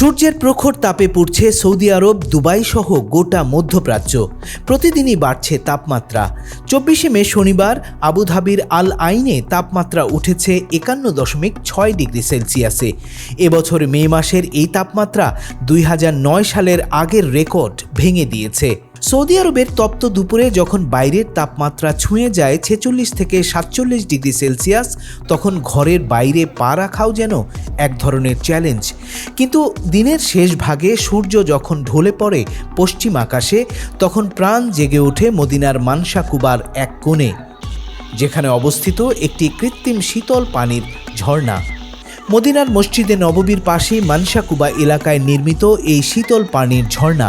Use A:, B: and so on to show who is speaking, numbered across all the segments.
A: সূর্যের প্রখর তাপে পড়ছে সৌদি আরব, দুবাই সহ গোটা মধ্যপ্রাচ্য। প্রতিদিনই বাড়ছে তাপমাত্রা। চব্বিশে মে শনিবার আবুধাবির আল আইনে তাপমাত্রা উঠেছে একান্ন দশমিক ছয় ডিগ্রি সেলসিয়াসে। এবছর মে মাসের এই তাপমাত্রা দুই হাজার নয় সালের আগের রেকর্ড ভেঙে দিয়েছে। সৌদি আরবের তপ্ত দুপুরে যখন বাইরের তাপমাত্রা ছুঁয়ে যায় ছেচল্লিশ থেকে সাতচল্লিশ ডিগ্রি সেলসিয়াস, তখন ঘরের বাইরে পা রাখাও যেন এক ধরনের চ্যালেঞ্জ কিন্তু দিনের শেষ ভাগে সূর্য যখন ঢলে পড়ে পশ্চিম আকাশে, তখন প্রাণ জেগে ওঠে মদিনার মানসা কুবার এক কোণে, যেখানে অবস্থিত একটি কৃত্রিম শীতল পানির ঝর্ণা। মদিনার মসজিদে নববীর পাশে মানসাকুবা এলাকায় নির্মিত এই শীতল পানির ঝর্ণা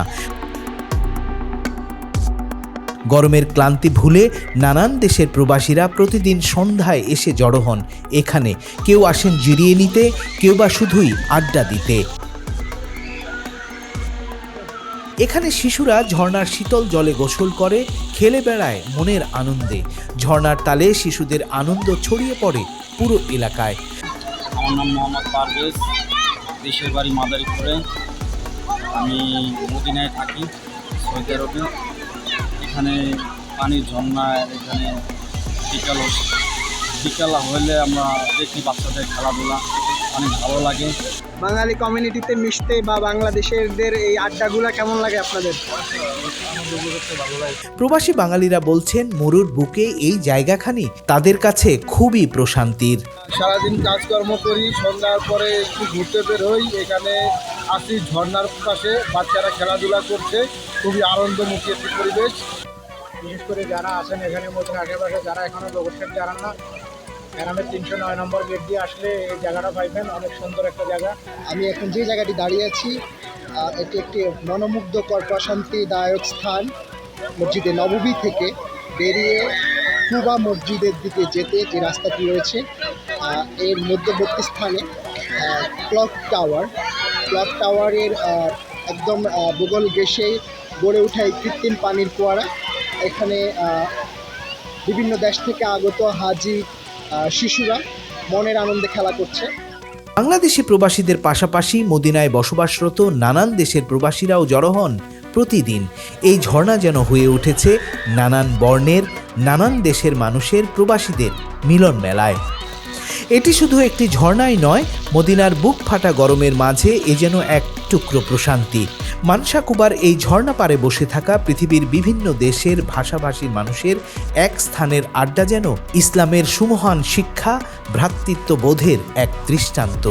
A: গরমের ক্লান্তি ভুলে নানান দেশের প্রবাসীরা প্রতিদিন সন্ধ্যায় এসে জড়ো হন। এখানে কেউ আসেন জিরিয়ে নিতে, কেউ বা শুধুই আড্ডা দিতে। এখানে শিশুরা ঝর্ণার শীতল জলে গোসল করে, খেলে বেড়ায় মনের আনন্দে। ঝর্ণার তালে শিশুদের আনন্দ ছড়িয়ে পড়ে পুরো এলাকায়।
B: আমার নাম মোহাম্মদ পারভেজ, দেশের বাড়ি মাদারীপুরে। আমি মদিনায় থাকি সৌদি আরবে। এখানে পানির ঝর্ণা এখানে বিকাল বিকাল হলে আমরা দেখি বাচ্চাদের খেলাধুলা অনেক ভালো লাগে।
C: বাঙালি কমিউনিটিতে মিশতে বা বাংলাদেশেরদের এই আড্ডাগুলো কেমন লাগে আপনাদের?
A: প্রবাসী বাঙালিরা বলছেন মরুর বুকে এই জায়গাখানি তাদের কাছে খুবই প্রশান্তির।
D: সারাদিন কাজকর্ম করি সন্ধ্যার পরে একটু ঘুরতে বের হই। এখানে আসি ঝর্ণার পাশে বাচ্চারা খেলাধুলা করছে। খুবই আনন্দমুখী একটি পরিবেশ।
C: বিশেষ করে যারা আছেন এখানে মতন আশেপাশে, যারা এখনও লোকেশন জানান না, গ্রামের তিনশো নয় নম্বর গেট দিয়ে আসলে এই জায়গাটা পাইবেন। অনেক সুন্দর একটা জায়গা।
E: আমি এখন যে জায়গাটি দাঁড়িয়ে আছি এটি একটি মনোমুগ্ধকর প্রশান্তিদায়ক স্থান। মসজিদে নববী থেকে বেরিয়ে কুবা মসজিদের দিকে যেতে যে রাস্তাটি রয়েছে এর মধ্যবর্তী স্থানে ক্লক টাওয়ার। ক্লক টাওয়ারের একদম ভূগোল গেসে গড়ে ওঠা এই কৃত্রিম পানির ফোয়ারা। এখানে বিভিন্ন দেশ থেকে আগত হাজি শিশুরা মনের আনন্দে খেলা করছে।
A: বাংলাদেশি প্রবাসীদের পাশাপাশি মদিনায় বসবাসরত নানান দেশের প্রবাসীরাও জড়ো হন প্রতিদিন। এই ঝর্ণা যেন হয়ে উঠেছে নানান বর্ণের, নানান দেশের মানুষের প্রবাসীদের মিলন মেলায় এটি শুধু একটি ঝর্ণাই নয়, মদিনার বুক ফাটা গরমের মাঝে এ যেন এক টুকরো প্রশান্তি। মানসা কুবার এই ঝর্ণা পারে বসে থাকা পৃথিবীর বিভিন্ন দেশের ভাষাভাষী মানুষের এক স্থানের আড্ডা যেন ইসলামের সুমহান শিক্ষা, ভ্রাতৃত্ববোধের এক দৃষ্টান্ত।